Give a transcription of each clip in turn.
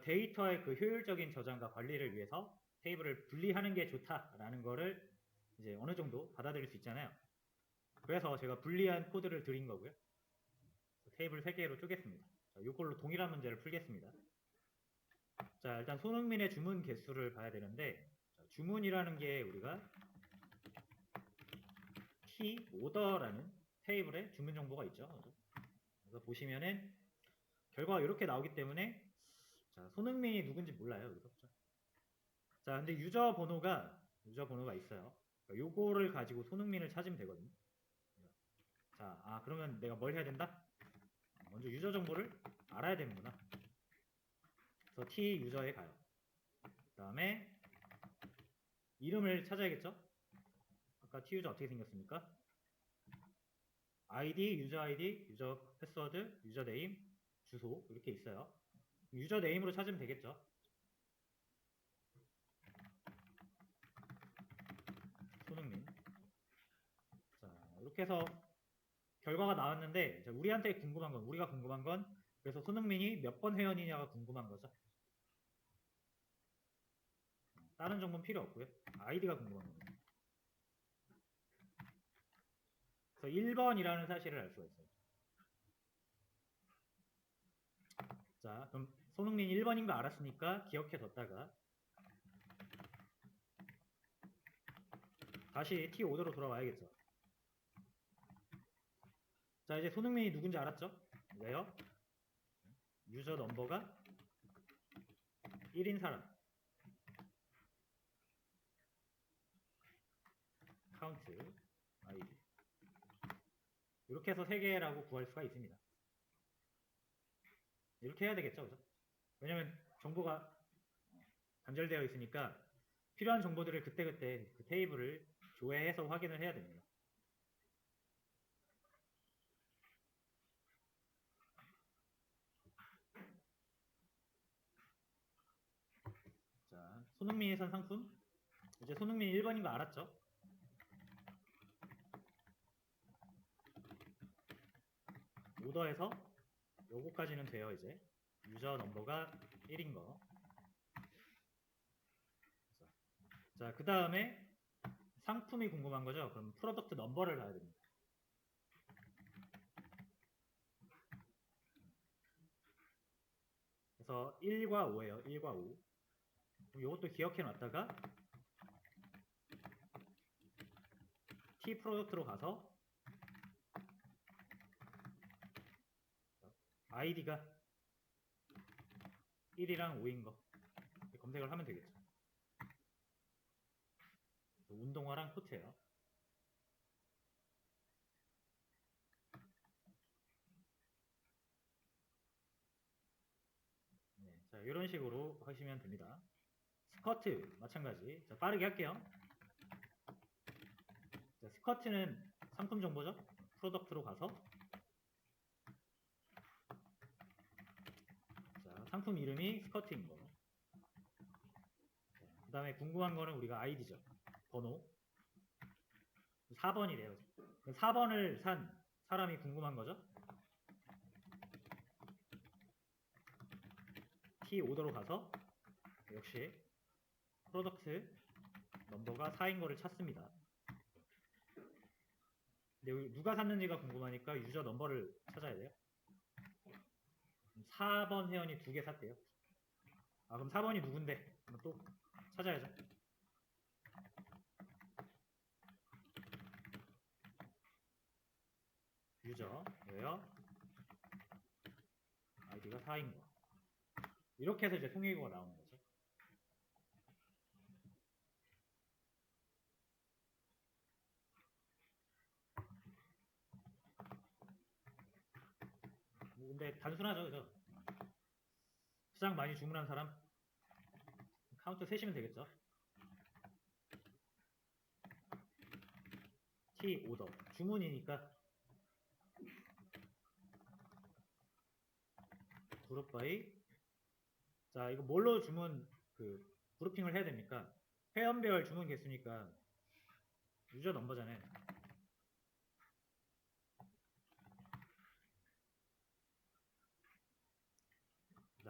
데이터의 그 효율적인 저장과 관리를 위해서 테이블을 분리하는 게 좋다라는 거를 이제 어느 정도 받아들일 수 있잖아요. 그래서 제가 분리한 코드를 드린 거고요. 테이블 3개로 쪼갰습니다. 자, 이걸로 동일한 문제를 풀겠습니다. 자, 일단 손흥민의 주문 개수를 봐야 되는데 자, 주문이라는 게 우리가 키 오더라는 테이블에 주문 정보가 있죠. 그래서 보시면은 결과가 이렇게 나오기 때문에 자, 손흥민이 누군지 몰라요. 여기서. 자, 근데 유저 번호가 유저 번호가 있어요. 그러니까 요거를 가지고 손흥민을 찾으면 되거든요. 자, 아 그러면 내가 뭘 해야 된다? 먼저 유저 정보를 알아야 되는구나. 그래서 t 유저에 가요. 그다음에 이름을 찾아야겠죠? 아까 t 유저 어떻게 생겼습니까? id, 유저 id, 유저 패스워드, 유저 네임, 주소 이렇게 있어요. 유저 네임으로 찾으면 되겠죠? 손흥민. 자, 이렇게 해서 결과가 나왔는데 자, 우리한테 궁금한 건 우리가 궁금한 건 그래서 손흥민이 몇 번 회원이냐가 궁금한 거죠. 다른 정보는 필요 없고요. 아이디가 궁금한 겁니다. 그래서 1번이라는 사실을 알 수가 있어요. 자, 그럼 손흥민 1번인 거 알았으니까 기억해 뒀다가 다시 T5대로 돌아와야겠죠. 자, 이제 손흥민이 누군지 알았죠? 왜요? 유저 넘버가 1인 사람. 카운트 아이디. 이렇게 해서 3개라고 구할 수가 있습니다. 이렇게 해야 되겠죠, 그죠? 왜냐면 정보가 단절되어 있으니까 필요한 정보들을 그때그때 그 테이블을 조회해서 확인을 해야 됩니다. 자, 손흥민이 산 상품. 이제 손흥민이 1번인 거 알았죠? 오더에서 요거까지는 돼요, 이제. 유저 넘버가 1인 거. 자, 그 다음에 상품이 궁금한 거죠? 그럼 프로덕트 넘버를 가야 됩니다. 그래서 1과 5예요. 1과 5. 이것도 기억해 놨다가 T 프로덕트로 가서 아이디가 1이랑 5인 거 검색을 하면 되겠죠. 운동화랑 코트예요. 네, 자 이런 식으로 하시면 됩니다. 스커트 마찬가지. 자 빠르게 할게요. 자, 스커트는 상품 정보죠. 프로덕트로 가서 자 상품 이름이 스커트인 거. 그 다음에 궁금한 거는 우리가 아이디죠. 번호 4번이래요. 4번을 산 사람이 궁금한 거죠? T5도로 가서 역시 프로덕트 넘버가 4인 거를 찾습니다. 근데 누가 샀는지가 궁금하니까 유저 넘버를 찾아야 돼요. 4번 회원이 두 개 샀대요. 아 그럼 4번이 누군데? 그럼 또 찾아야죠. 유저 왜요? 아이디가 4인 거. 이렇게 해서 이제 통일고가 나오는 거죠. 뭐 근데 단순하죠, 그죠? 가장 많이 주문한 사람 카운트 세시면 되겠죠. T 오더 주문이니까 그룹 바이 자 이거 뭘로 주문 그 그룹핑을 해야 됩니까? 회원별 주문 개수니까 유저 넘버잖아요.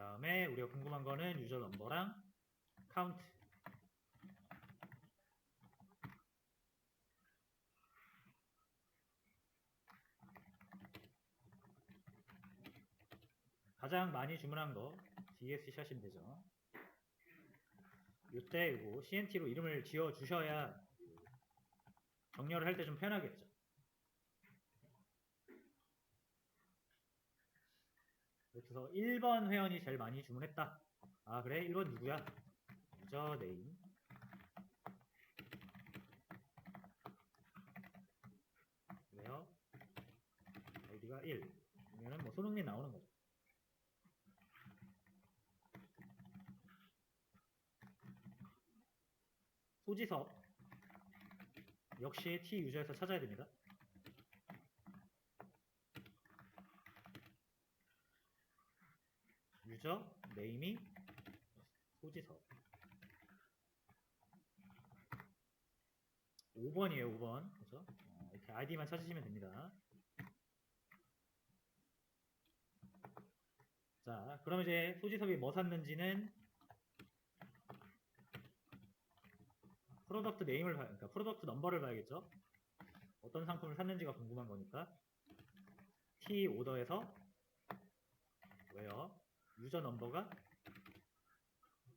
다음에 우리가 궁금한 거는 유저 넘버랑 카운트. 가장 많이 주문한 거 DS 샷이면 되죠. 이때 이거 CNT로 이름을 지어 주셔야 정렬을 할 때 좀 편하겠죠. 그래서 1번 회원이 제일 많이 주문했다. 아 그래? 1번 누구야? 유저 네임. 그래요? 아이디가 1. 그러면은 뭐 손흥민 나오는 거죠. 소지섭 역시 T 유저에서 찾아야 됩니다. 유저 네임이 소지섭 5번이에요 5번 그죠? 어, 이렇게 아이디만 찾으시면 됩니다. 자 그럼 이제 소지섭이 뭐 샀는지는 프로덕트 네임을 봐, 그러니까 프로덕트 넘버를 봐야겠죠. 어떤 상품을 샀는지가 궁금한 거니까 T 오더에서 왜요? 유저 넘버가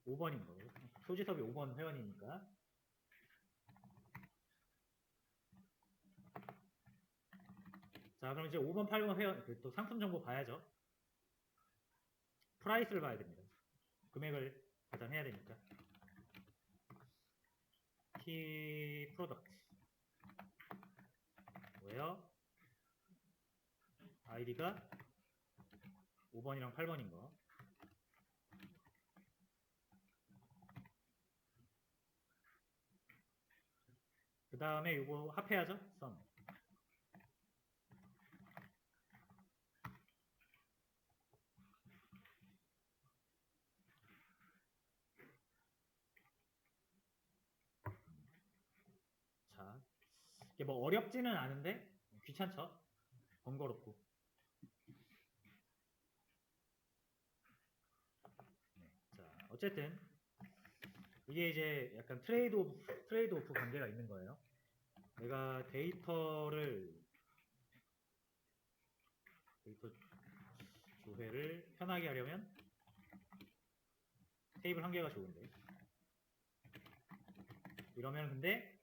5번인 거예요. 소지섭이 5번 회원이니까. 자, 그럼 이제 5번, 8번 회원, 그또 상품 정보 봐야죠. 프라이스를 봐야 됩니다. 금액을 계산해야 되니까. T 프로덕트 뭐예요? 아이디가 5번이랑 8번인 거. 그 다음에 이거 합해야죠. 썸. 자, 이게 뭐 어렵지는 않은데 귀찮죠? 번거롭고. 네, 자, 어쨌든 이게 이제 약간 트레이드 오프, 트레이드 오프 관계가 있는 거예요. 내가 데이터를 데이터 조회를 편하게 하려면 테이블 한 개가 좋은데 이러면 근데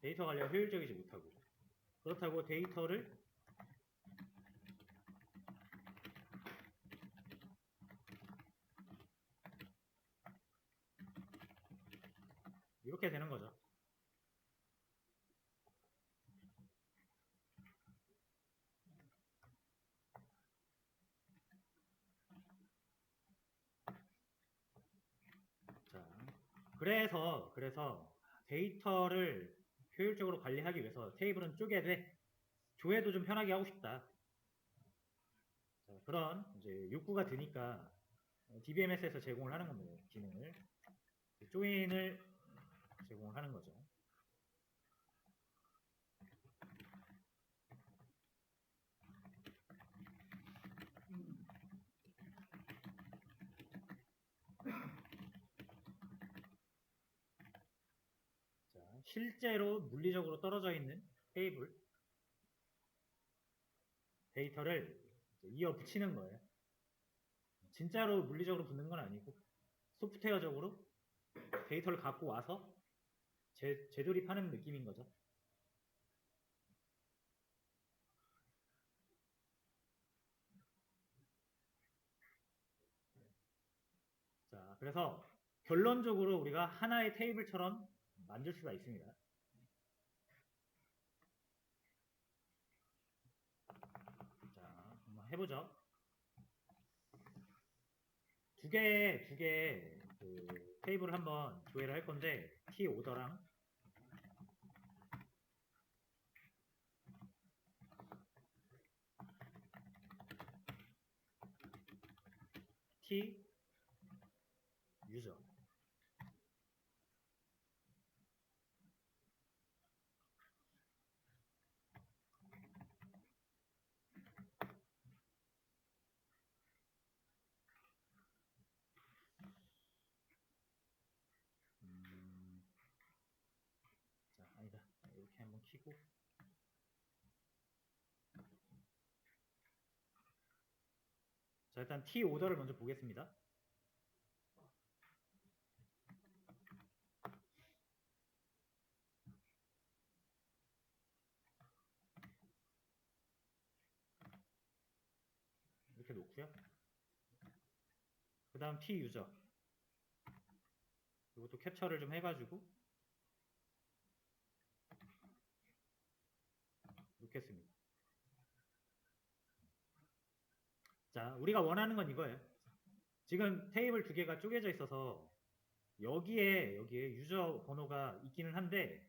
데이터 관리가 효율적이지 못하고 그렇다고 데이터를 이렇게 되는 거죠. 자, 그래서 그래서 데이터를 효율적으로 관리하기 위해서 테이블은 쪼개되 조회도 좀 편하게 하고 싶다. 자, 그런 이제 욕구가 드니까 DBMS에서 제공을 하는 겁니다. 기능을 조인을 제공을 하는 거죠. 자, 실제로 물리적으로 떨어져 있는 테이블 데이터를 이어 붙이는 거예요. 진짜로 물리적으로 붙는 건 아니고 소프트웨어적으로 데이터를 갖고 와서 재, 재조립하는 느낌인 거죠. 자, 그래서 결론적으로 우리가 하나의 테이블처럼 만들 수가 있습니다. 자, 한번 해보죠. 두 개, 두 개, 그, 테이블을 한번 조회를 할 건데, T 오더랑 T 유저. 키고 자 일단 T 오더를 먼저 보겠습니다. 이렇게 놓고요. 그 다음 T 유저 이것도 캡처를 좀 해가지고 놓겠습니다. 자, 우리가 원하는 건 이거예요. 지금 테이블 두 개가 쪼개져 있어서 여기에 여기에 유저 번호가 있기는 한데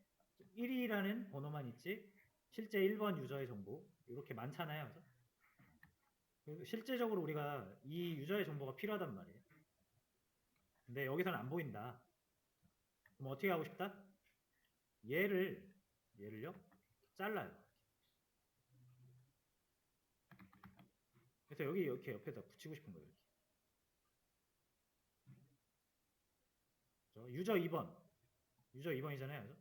1이라는 번호만 있지 실제 1번 유저의 정보 이렇게 많잖아요. 실제적으로 우리가 이 유저의 정보가 필요하단 말이에요. 근데 여기서는 안 보인다. 그럼 어떻게 하고 싶다? 얘를 얘를요 잘라요. 그래서 여기 이렇게 옆에다 붙이고 싶은 거예요. 이렇게. 저 유저 2번. 유저 2번이잖아요.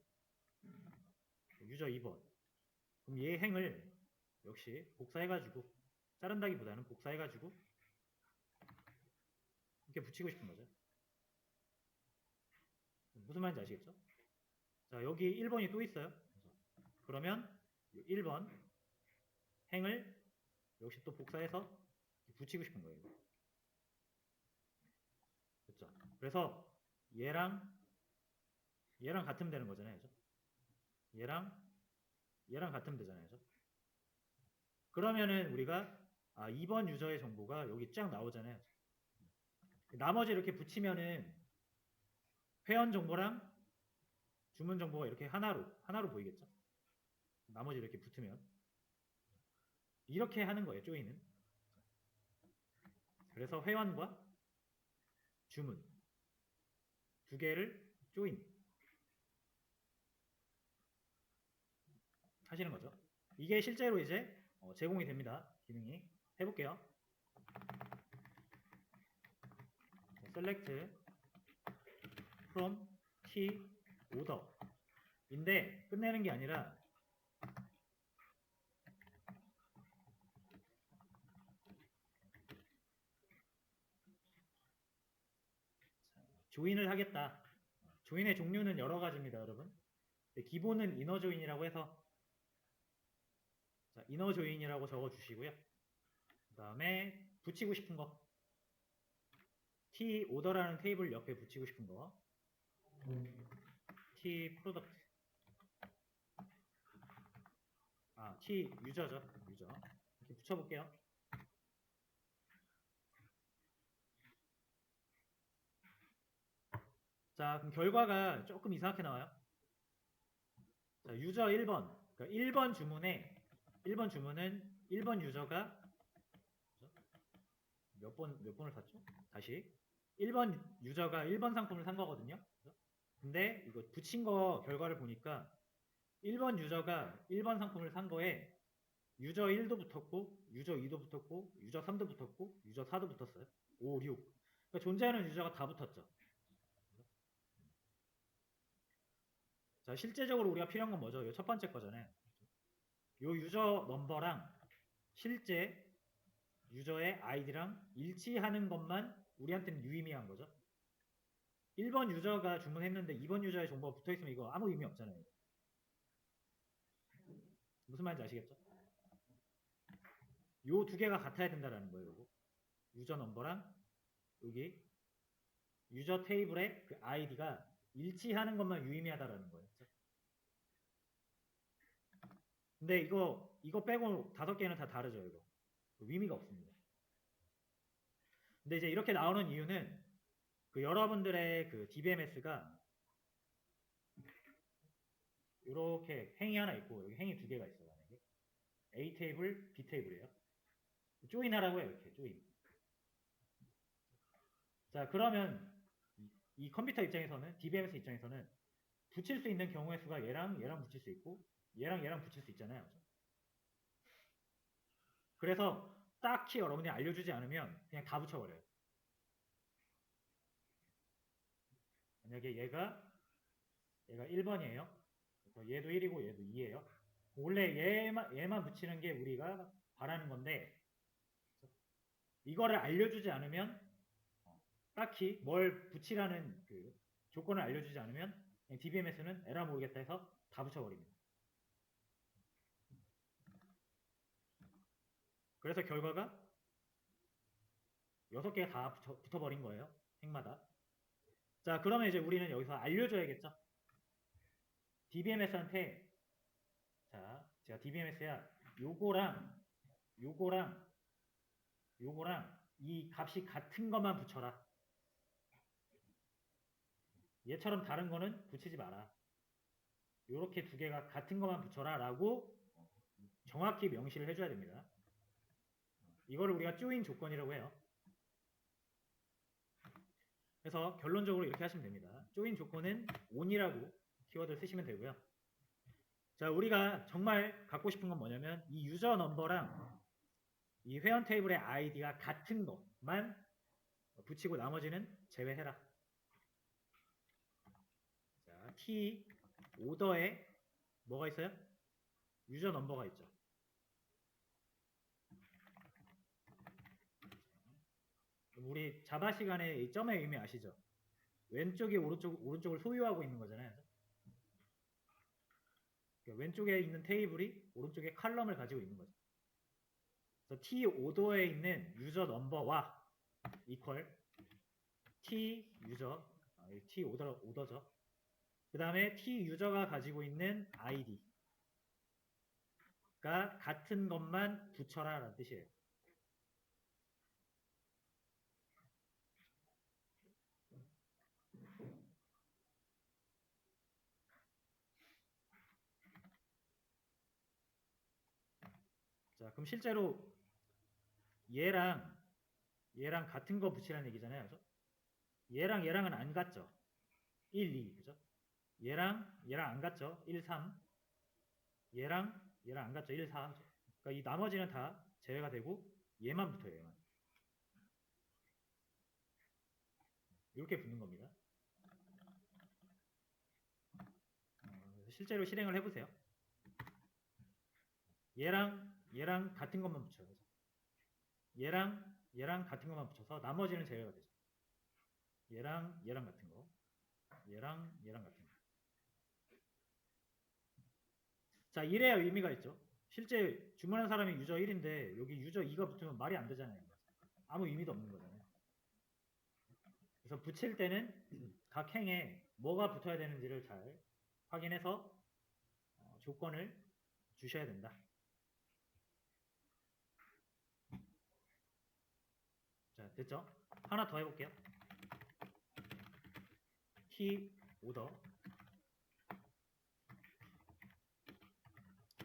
그죠? 유저 2번. 그럼 얘 행을 역시 복사해가지고 자른다기보다는 복사해가지고 이렇게 붙이고 싶은 거죠. 무슨 말인지 아시겠죠? 자, 여기 1번이 또 있어요. 그러면 1번 행을 역시 또 복사해서 붙이고 싶은 거예요. 그렇죠? 그래서 얘랑 얘랑 같으면 되는 거잖아요. 그죠? 얘랑 얘랑 같으면 되잖아요. 그죠? 그러면은 우리가 아, 2번 유저의 정보가 여기 쫙 나오잖아요. 나머지 이렇게 붙이면은 회원 정보랑 주문 정보가 이렇게 하나로 하나로 보이겠죠? 나머지 이렇게 붙으면 이렇게 하는 거예요. 조인은. 그래서 회원과 주문 두 개를 조인 하시는 거죠. 이게 실제로 이제 어, 제공이 됩니다. 기능이 해볼게요. select from t order 인데 끝내는 게 아니라 조인을 하겠다. 조인의 종류는 여러 가지입니다, 여러분. 기본은 이너 조인이라고 해서 자, 이너 조인이라고 적어 주시고요. 그 다음에 붙이고 싶은 거 T 오더라는 테이블 옆에 붙이고 싶은 거 T 프로덕트 아 T 유저죠 유저 이렇게 붙여 볼게요 자 그럼 결과가 조금 이상하게 나와요 자 유저 1번 그러니까 1번 주문에 1번 주문은 1번 유저가 몇 번, 몇 번을 샀죠? 다시. 1번 유저가 1번 상품을 산 거거든요. 근데 이거 붙인 거 결과를 보니까 1번 유저가 1번 상품을 산 거에 유저 1도 붙었고, 유저 2도 붙었고, 유저 3도 붙었고, 유저 4도 붙었어요. 5, 6. 그러니까 존재하는 유저가 다 붙었죠. 자, 실제적으로 우리가 필요한 건 뭐죠? 이 첫 번째 거잖아요. 요 유저 넘버랑 실제 유저의 아이디랑 일치하는 것만 우리한테는 유의미한 거죠. 1번 유저가 주문했는데 2번 유저의 정보가 붙어 있으면 이거 아무 의미 없잖아요. 무슨 말인지 아시겠죠? 요 두 개가 같아야 된다라는 거예요. 요거. 유저 넘버랑 여기 유저 테이블의 그 아이디가 일치하는 것만 유의미하다라는 거예요. 근데 이거 이거 빼고 다섯 개는 다 다르죠, 이거. 의미가 없습니다. 근데 이제 이렇게 나오는 이유는 그 여러분들의 그 DBMS가 이렇게 행이 하나 있고 여기 행이 두 개가 있어요. 만약에 A 테이블, B 테이블이에요. 조인하라고 해요. 이렇게 조인. 자 그러면 이, 이 컴퓨터 입장에서는 DBMS 입장에서는 붙일 수 있는 경우의 수가 얘랑 얘랑 붙일 수 있고 얘랑 얘랑 붙일 수 있잖아요. 그래서 딱히 여러분이 알려주지 않으면 그냥 다 붙여버려요. 만약에 얘가 얘가 1번이에요. 얘도 1이고 얘도 2예요. 원래 얘만 얘만 붙이는 게 우리가 바라는 건데 이거를 알려주지 않으면 어, 딱히 뭘 붙이라는 그 조건을 알려주지 않으면 DBMS는 에라 모르겠다 해서 다 붙여버립니다. 그래서 결과가 6개가 다 붙어, 붙어버린 거예요. 행마다. 자, 그러면 이제 우리는 여기서 알려줘야겠죠? DBMS한테 자, 제가 DBMS야 요거랑 요거랑 요거랑 이 값이 같은 것만 붙여라. 얘처럼 다른 거는 붙이지 마라. 요렇게 두 개가 같은 것만 붙여라 라고 정확히 명시를 해줘야 됩니다. 이거를 우리가 조인 조건이라고 해요. 그래서 결론적으로 이렇게 하시면 됩니다. 조인 조건은 on이라고 키워드를 쓰시면 되고요. 자, 우리가 정말 갖고 싶은 건 뭐냐면 이 유저 넘버랑 이 회원 테이블의 아이디가 같은 것만 붙이고 나머지는 제외해라. 자, t 오더에 뭐가 있어요? 유저 넘버가 있죠. 우리 자바 시간에 이 점의 의미 아시죠? 왼쪽이 오른쪽 오른쪽을 소유하고 있는 거잖아요. 그러니까 왼쪽에 있는 테이블이 오른쪽에 칼럼을 가지고 있는 거죠. 그래서 t 오더에 있는 유저 넘버와 이퀄 t 유저 아, 이 t 오더 오더죠. 그 다음에 t 유저가 가지고 있는 id가 같은 것만 붙여라 라는 뜻이에요. 자, 그럼 실제로 얘랑 얘랑 같은 거 붙이라는 얘기잖아요. 그죠? 얘랑 얘랑은 안 같죠? 1, 2, 그죠? 얘랑 얘랑 안 같죠? 1, 3. 얘랑 얘랑 안 같죠? 1, 4. 그러니까 이 나머지는 다 제외가 되고 얘만 붙어요. 얘만. 이렇게 붙는 겁니다. 어, 실제로 실행을 해보세요. 얘랑 얘랑 같은 것만 붙여요. 얘랑 얘랑 같은 것만 붙여서 나머지는 제외가 되죠. 얘랑 얘랑 같은 거. 얘랑 얘랑 같은 거. 자, 이래야 의미가 있죠. 실제 주문한 사람이 유저 1인데 여기 유저 2가 붙으면 말이 안 되잖아요. 아무 의미도 없는 거잖아요. 그래서 붙일 때는 각 행에 뭐가 붙어야 되는지를 잘 확인해서 어, 조건을 주셔야 된다. 자, 됐죠? 하나 더 해볼게요. 키 오더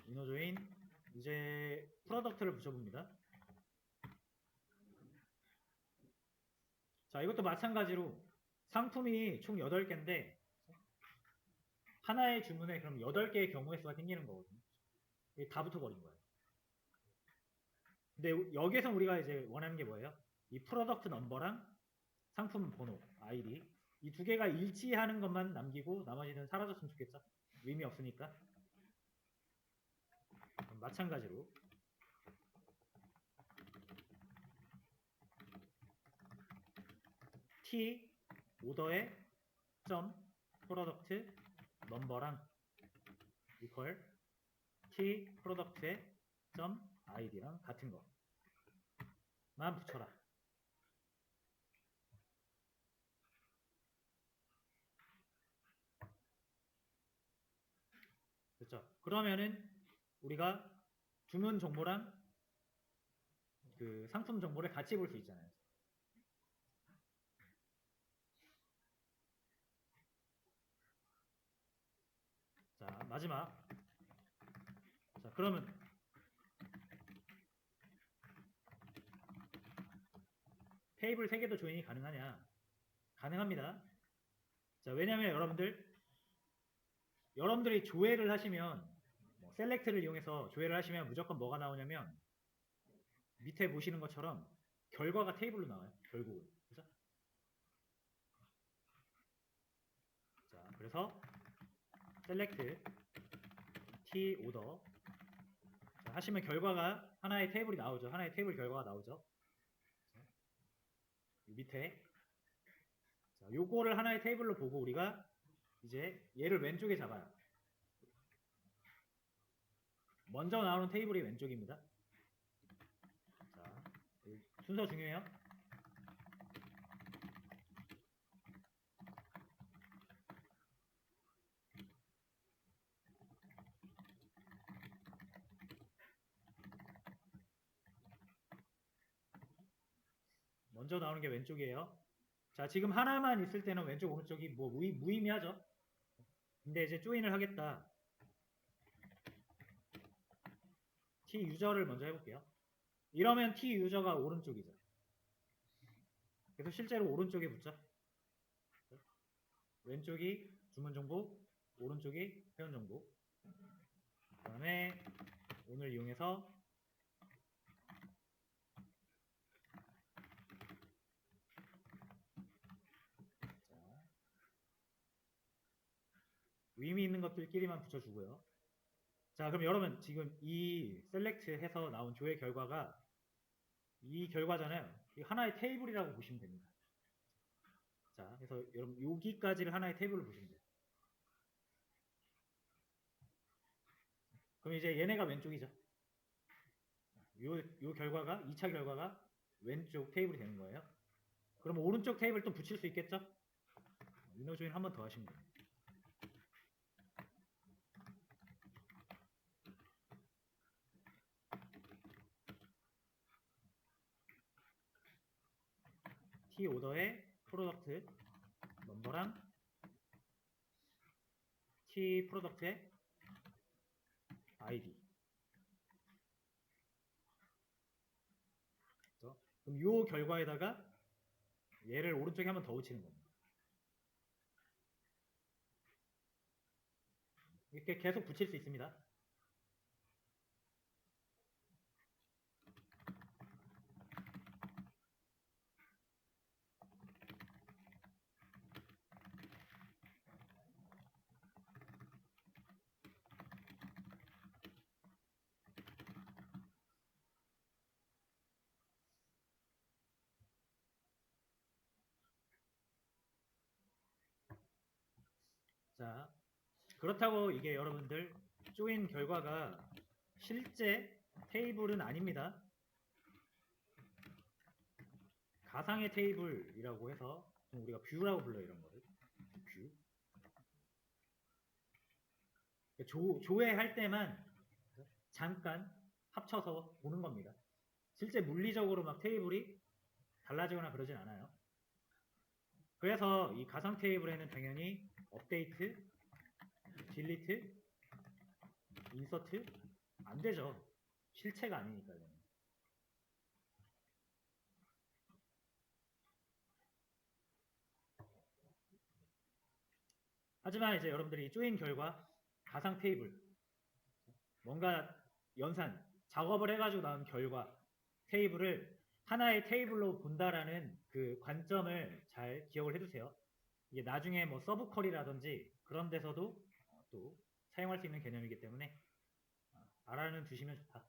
이노조인 이제 프로덕트를 붙여봅니다. 자, 이것도 마찬가지로 상품이 총 8개인데 하나의 주문에 그럼 8개의 경우의 수가 생기는 거거든요. 이게 다 붙어버린 거예요. 근데 여기에서 우리가 이제 원하는 게 뭐예요? 이 프로덕트 넘버랑 상품 번호, 아이디 이 두 개가 일치하는 것만 남기고 나머지는 사라졌으면 좋겠죠? 의미 없으니까. 마찬가지로 t 오더의 점 프로덕트 넘버랑 이퀄 t 프로덕트의 점 아이디랑 같은 거만 붙여라. 됐죠? 그러면은 우리가 주문 정보랑 그 상품 정보를 같이 볼 수 있잖아요. 자, 마지막. 자, 그러면 테이블 3개도 조인이 가능하냐? 가능합니다. 자, 왜냐면 여러분들 여러분들이 조회를 하시면 뭐 셀렉트를 이용해서 조회를 하시면 무조건 뭐가 나오냐면 밑에 보시는 것처럼 결과가 테이블로 나와요. 결국은. 그죠? 자, 그래서 셀렉트 t 오더 자, 하시면 결과가 하나의 테이블이 나오죠. 하나의 테이블 결과가 나오죠. 밑에 자, 요거를 하나의 테이블로 보고 우리가 이제 얘를 왼쪽에 잡아요. 먼저 나오는 테이블이 왼쪽입니다. 자, 이 순서 중요해요. 먼저 나오는 게 왼쪽이에요. 자, 지금 하나만 있을 때는 왼쪽, 오른쪽이 뭐 무의, 무의미하죠. 근데 이제 조인을 하겠다. T 유저를 먼저 해볼게요. 이러면 T 유저가 오른쪽이죠. 그래서 실제로 오른쪽에 붙죠. 왼쪽이 주문 정보, 오른쪽이 회원 정보. 그 다음에 오늘 이용해서 자, 의미 있는 것들끼리만 붙여주고요. 자, 그럼 여러분 지금 이 셀렉트 해서 나온 조회 결과가 이 결과잖아요. 이 하나의 테이블이라고 보시면 됩니다. 자, 그래서 여러분 여기까지를 하나의 테이블로 보시면 돼요. 그럼 이제 얘네가 왼쪽이죠. 요, 요 결과가 2차 결과가 왼쪽 테이블이 되는 거예요. 그럼 오른쪽 테이블 또 붙일 수 있겠죠? 위너 조인 한 번 더 하시면 돼요. T 오더의 프로덕트 넘버랑 T 프로덕트의 아이디. 그럼 요 결과에다가 얘를 오른쪽에 한 번 더 붙이는 겁니다. 이렇게 계속 붙일 수 있습니다. 자, 그렇다고 이게 여러분들 조인 결과가 실제 테이블은 아닙니다. 가상의 테이블이라고 해서 좀 우리가 뷰라고 불러요 이런 거를 뷰. 조, 조회할 때만 잠깐 합쳐서 보는 겁니다. 실제 물리적으로 막 테이블이 달라지거나 그러진 않아요. 그래서 이 가상 테이블에는 당연히 업데이트, 딜리트, 인서트 안 되죠. 실체가 아니니까요. 하지만 이제 여러분들이 조인 결과 가상 테이블 뭔가 연산 작업을 해가지고 나온 결과 테이블을 하나의 테이블로 본다라는 그 관점을 잘 기억을 해두세요. 이게 나중에 뭐 서브 쿼리라든지 그런 데서도 어, 또 사용할 수 있는 개념이기 때문에 어, 알아는 두시면 좋다.